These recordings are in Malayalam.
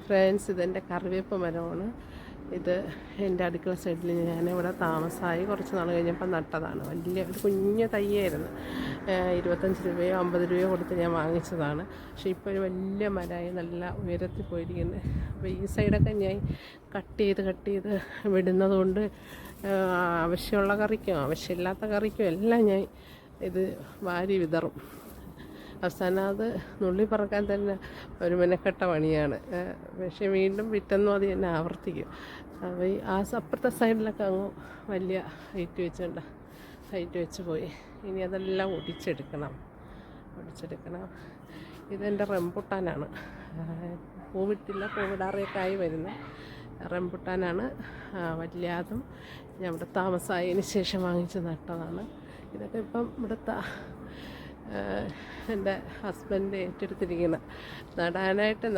ഫ്രണ്ട്സ് ഇതെന്റെ കറിവേപ്പ് മരമാണ്. ഇത് എന്റെ അടുക്കള സൈഡിൽ ഞാനിവിടെ താമസമായി കുറച്ച് നാൾ കഴിഞ്ഞപ്പോൾ നട്ടതാണ്. വലിയ ഒരു കുഞ്ഞ് തയ്യായിരുന്നു. ഇരുപത്തഞ്ച് രൂപയോ അമ്പത് രൂപയോ കൊടുത്ത് ഞാൻ വാങ്ങിച്ചതാണ്. പക്ഷെ ഇപ്പോൾ ഒരു വലിയ മരമായി നല്ല ഉയരത്തിൽ പോയിരിക്കുന്നത് അപ്പോൾ ഈ സൈഡൊക്കെ ഞാൻ കട്ട് ചെയ്ത് കട്ട് ചെയ്ത് വിടുന്നത് കൊണ്ട് ആവശ്യമുള്ള കറിക്കും. ആവശ്യമില്ലാത്ത കറിക്കും എല്ലാം ഞാൻ ഇത് വാരി വിതറും. അവസാനം അത് നുള്ളി പറക്കാൻ തന്നെ ഒരു മെനക്കെട്ട പണിയാണ്. പക്ഷേ വീണ്ടും വിറ്റെന്നും അത് തന്നെ ആവർത്തിക്കും. അപ്പോൾ ഈ ആ അപ്പുറത്തെ സൈഡിലൊക്കെ അങ്ങ് വലിയ ഹൈറ്റ് വെച്ചുണ്ട് ഹൈറ്റ് വെച്ച് പോയി. ഇനി അതെല്ലാം ഒടിച്ചെടുക്കണം. ഒടിച്ചെടുക്കണം. ഇതെന്റെ റംബുട്ടാനാണ്. പൂവിട്ടില്ല പൂവിടാറിയൊക്കെ ആയി വരുന്ന. റംബുട്ടാനാണ്. വല്ലാതും ഞാൻ ഇവിടെ താമസമായതിന് ശേഷം വാങ്ങിച്ച് നട്ടതാണ്. ഇതൊക്കെ ഇപ്പം ഇവിടുത്തെ എന്റെ ഹസ്ബൻഡ് ഏറ്റെടുത്തിരിക്കുന്ന. നടാനായിട്ട്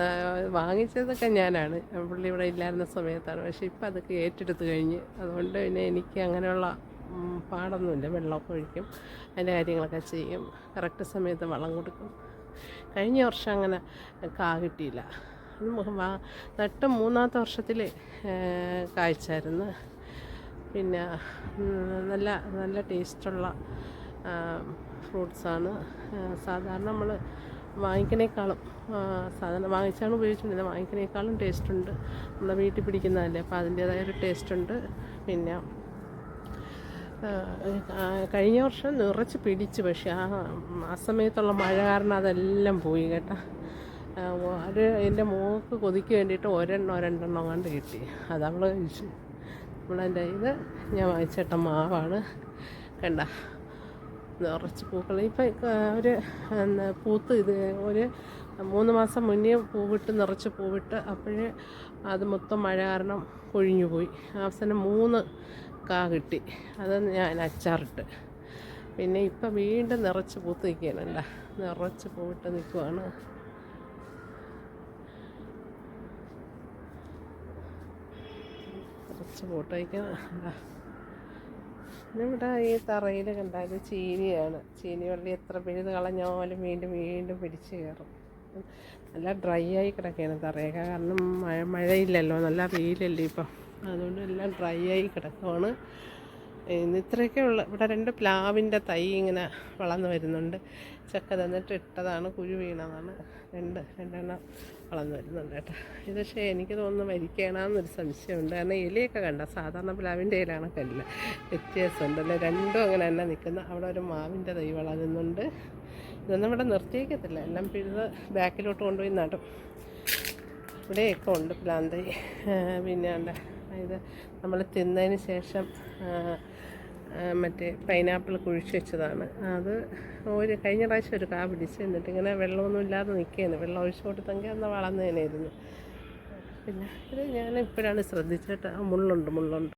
വാങ്ങിച്ചതൊക്കെ ഞാനാണ്. പുള്ളി ഇവിടെ ഇല്ലായിരുന്ന സമയത്താണ്. പക്ഷേ ഇപ്പം അതൊക്കെ ഏറ്റെടുത്ത് കഴിഞ്ഞ്. അതുകൊണ്ട് പിന്നെ എനിക്ക് അങ്ങനെയുള്ള പാടൊന്നുമില്ല. വെള്ളമൊക്കെ ഒഴിക്കും. അതിന്റെ കാര്യങ്ങളൊക്കെ ചെയ്യും. കറക്റ്റ് സമയത്ത് വളം കൊടുക്കും. കഴിഞ്ഞ വർഷം അങ്ങനെ കാ കിട്ടിയില്ല. നട്ട് മൂന്നാമത്തെ വർഷത്തിൽ കായ്ച്ചായിരുന്നു. പിന്നെ നല്ല നല്ല ടേസ്റ്റുള്ള ഫ്രൂട്ട്സാണ് സാധാരണ നമ്മൾ വാങ്ങിക്കണേക്കാളും സാധാരണ വാങ്ങിച്ചാണ് ഉപയോഗിച്ചുകൊണ്ടിരുന്നത് വാങ്ങിക്കണേക്കാളും ടേസ്റ്റുണ്ട് നമ്മുടെ വീട്ടിൽ പിടിക്കുന്നതല്ലേ അപ്പോൾ അതിന്റേതായ ഒരു ടേസ്റ്റുണ്ട് പിന്നെ കഴിഞ്ഞ വർഷം നിറച്ച് പിടിച്ചു. പക്ഷേ ആ ആ സമയത്തുള്ള മഴ കാരണം അതെല്ലാം പോയി കേട്ടോ. അത് എന്റെ മോക്ക് കൊതിക്ക് വേണ്ടിയിട്ട് ഒരെണ്ണം രണ്ടെണ്ണം കണ്ട് കിട്ടി. അത് അവൾ കഴിച്ചു. നമ്മളതിന്റെ ഇത് ഞാൻ വാങ്ങിച്ചേട്ട മാവാണ്. കണ്ട? നിറച്ച് പൂക്കൾ ഇപ്പം ഒരു പൂത്ത് ഇത് ഒരു മൂന്ന് മാസം മുന്നേ പൂവിട്ട് നിറച്ച് പൂവിട്ട് അപ്പോഴേ അത് മൊത്തം മഴ കാരണം കൊഴിഞ്ഞു പോയി. അവസാനം മൂന്ന് കാ കിട്ടി. അത് ഞാൻ അച്ചാറിട്ട്. പിന്നെ ഇപ്പം വീണ്ടും നിറച്ച് പൂത്ത് നിൽക്കുകയാണല്ല. നിറച്ച് പൂവിട്ട് നിൽക്കുവാണ്. നിറച്ച് പൂട്ട് വയ്ക്കുന്ന ഇവിടെ ഈ തറയിൽ കണ്ടാൽ ചീനിയാണ്. ചീനി വള്ളി എത്ര പിഴുത് കളഞ്ഞാലും വീണ്ടും വീണ്ടും പിടിച്ച് കയറും. നല്ല ഡ്രൈ ആയി കിടക്കുകയാണ് തറയൊക്കെ. കാരണം മഴ മഴയില്ലല്ലോ. നല്ല വെയിലല്ലേ ഇപ്പം. അതുകൊണ്ട് എല്ലാം ഡ്രൈ ആയി കിടക്കുവാണ്. ഇന്ന് ഇത്രയൊക്കെ ഉള്ള ഇവിടെ രണ്ട് പ്ലാവിന്റെ തൈ ഇങ്ങനെ വളർന്നു വരുന്നുണ്ട്. ചക്ക തന്നിട്ട് ഇട്ടതാണ് കുഴി വീണതാണ്. രണ്ട് രണ്ടെണ്ണം വളർന്നു വരുന്നുണ്ട് കേട്ടോ. ഇത് പക്ഷേ എനിക്ക് തോന്നുന്നു വരിക്കണമെന്നൊരു സംശയമുണ്ട്. കാരണം ഇലയൊക്കെ കണ്ട? സാധാരണ പ്ലാവിന്റെ ഇലയാണ് കല്ല. വ്യത്യാസമുണ്ടല്ലോ രണ്ടും അങ്ങനെ തന്നെ നിൽക്കുന്ന. അവിടെ ഒരു മാവിന്റെ തൈ വളരുന്നുണ്ട്. ഇതൊന്നും ഇവിടെ നിർത്തിയേക്കത്തില്ല. എല്ലാം പിഴുത് ബാക്കിലോട്ട് കൊണ്ടുപോയി നടും. ഇവിടെയൊക്കെ ഉണ്ട് പ്ലാൻ തൈ. ആ, പിന്നെ ഉണ്ട് ഇത് നമ്മൾ തിന്നതിന് ശേഷം മറ്റേ പൈനാപ്പിൾ കുഴിച്ച് വെച്ചതാണ്. അത് ഒരു കഴിഞ്ഞ പ്രാവശ്യം ഒരു കാ പിടിച്ച് എന്നിട്ട് ഇങ്ങനെ വെള്ളമൊന്നും ഇല്ലാതെ നിൽക്കുകയാണ് വെള്ളം ഒഴിച്ചു കൊടുത്തെങ്കിൽ അന്ന് വളർന്നതിനായിരുന്നു പിന്നെ ഇത് ഞാൻ ഇപ്പോഴാണ് ശ്രദ്ധിച്ചിട്ട് മുള്ളുണ്ട് മുള്ളുണ്ട്.